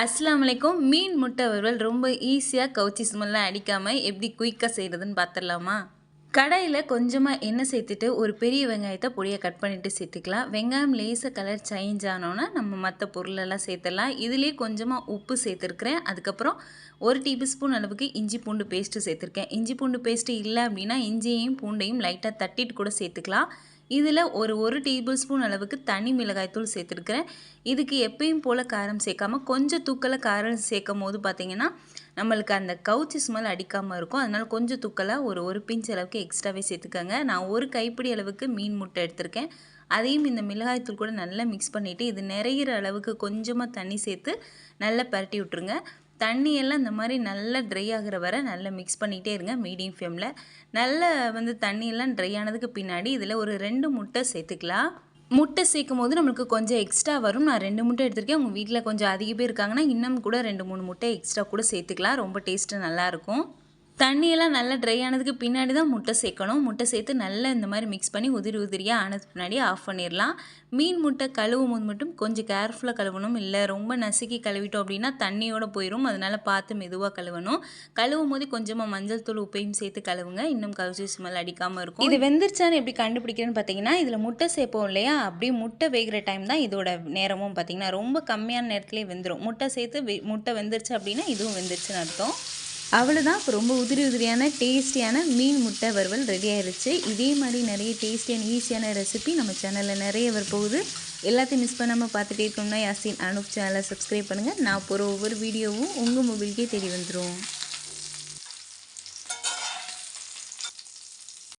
அஸ்லாமலைக்கும் மீன் முட்டை வறுவல் ரொம்ப ஈஸியாக கவுச்சி ஸ்மெல்லாம் அடிக்காமல் எப்படி குயிக்காக செய்கிறதுன்னு பார்த்துடலாமா கடாயில் கொஞ்சமாக எண்ணெய் சேர்த்துட்டு ஒரு பெரிய வெங்காயத்தை பொடியை கட் பண்ணிவிட்டு சேர்த்துக்கலாம். வெங்காயம் லேசாக கலர் சேஞ்ச் ஆனோன்னா நம்ம மற்ற பொருளெல்லாம் சேர்த்துடலாம். இதுலேயே கொஞ்சமாக உப்பு சேர்த்துருக்குறேன். அதுக்கப்புறம் ஒரு டேபிள் ஸ்பூன் அளவுக்கு இஞ்சி பூண்டு பேஸ்ட்டு சேர்த்துருக்கேன். இஞ்சி பூண்டு பேஸ்ட்டு இல்லை அப்படின்னா இஞ்சியையும் பூண்டையும் லைட்டாக தட்டிட்டு கூட சேர்த்துக்கலாம். இதில் ஒரு ஒரு டேபிள் ஸ்பூன் அளவுக்கு தனி மிளகாய்த்தூள் சேர்த்துருக்குறேன். இதுக்கு எப்பயும் போல் காரம் சேர்க்காம கொஞ்சம் தூக்கலை காரம் சேர்க்கும் போது பார்த்திங்கன்னா நம்மளுக்கு அந்த கவுச்சி ஸ்மெல் அடிக்காமல் இருக்கும். அதனால் கொஞ்சம் தூக்கலாக ஒரு ஒரு பிஞ்ச் அளவுக்கு எக்ஸ்ட்ராவே சேர்த்துக்கோங்க. நான் ஒரு கைப்பிடி அளவுக்கு மீன் முட்டை எடுத்திருக்கேன். அதையும் இந்த மிளகாய்த்தூள் கூட நல்லா மிக்ஸ் பண்ணிவிட்டு இது நிறையிற அளவுக்கு கொஞ்சமாக தண்ணி சேர்த்து நல்லா பரட்டி விட்ருங்க தண்ணியெல்லாம் இந்த மாதிரி நல்லா ட்ரை ஆகிற வரை நல்லா மிக்ஸ் பண்ணிகிட்டே இருங்க மீடியம் ஃப்ளேமில் நல்லா வந்து தண்ணியெல்லாம் ட்ரை ஆனதுக்கு பின்னாடி இதில் ஒரு ரெண்டு முட்டை சேர்த்துக்கலாம். முட்டை சேர்க்கும் போது நம்மளுக்கு கொஞ்சம் எக்ஸ்ட்ரா வரும். நான் ரெண்டு முட்டை எடுத்திருக்கேன். உங்கள் வீட்டில் கொஞ்சம் அதிக பேர் இருக்காங்கன்னா இன்னும் கூட ரெண்டு மூணு முட்டை எக்ஸ்ட்ரா கூட சேர்த்துக்கலாம். ரொம்ப டேஸ்ட்டு நல்லாயிருக்கும் தண்ணியெல்லாம் நல்லா ட்ரை ஆனதுக்கு பின்னாடி தான் முட்டை சேர்க்கணும். முட்டை சேர்த்து நல்லா இந்த மாதிரி மிக்ஸ் பண்ணி உதிரி உதிரியாக ஆனதுக்கு பின்னாடி ஆஃப் பண்ணிடலாம். மீன் முட்டை கழுவும் போது மட்டும் கொஞ்சம் கேர்ஃபுல்லாக கழுவணும். இல்லை ரொம்ப நசுக்கி கழுவிட்டோம் அப்படின்னா தண்ணியோடு போயிடும் அதனால் பார்த்து மெதுவாக கழுவணும். கழுவும் போது கொஞ்சமாக மஞ்சள் தூள் உப்பையும் சேர்த்து கழுவுங்க. இன்னும் கவுச்சி ஸ்மெல் அடிக்காமல் இருக்கும். இது வெந்துருச்சான்னு எப்படி கண்டுபிடிக்கிறேன்னு பார்த்தீங்கன்னா இதில் முட்டை சேர்ப்போம் இல்லையா? அப்படியே முட்டை வேகிற டைம் தான் இதோட நேரமும் பார்த்தீங்கன்னா ரொம்ப கம்மியான நேரத்துலேயே வெந்துடும் முட்டை சேர்த்து முட்டை வெந்துருச்சு அப்படின்னா இதுவும் வெந்துருச்சுன்னு அர்த்தம். அவ்வளோதான் இப்போ ரொம்ப உதிரி உதிரியான டேஸ்டியான மீன் முட்டை வறுவல் ரெடி ஆயிடுச்சு இதே மாதிரி நிறைய டேஸ்டியான ஈஸியான ரெசிபி நம்ம சேனலில் நிறைய வரப்போகுது எல்லாத்தையும் மிஸ் பண்ணாமல் பார்த்துட்டே இருக்கோம்னா யாசின் அனுப் சேனலை சப்ஸ்கிரைப் பண்ணுங்கள் நான் போகிற ஒவ்வொரு வீடியோவும் உங்கள் மொபைலுக்கே தேடி வந்துடும்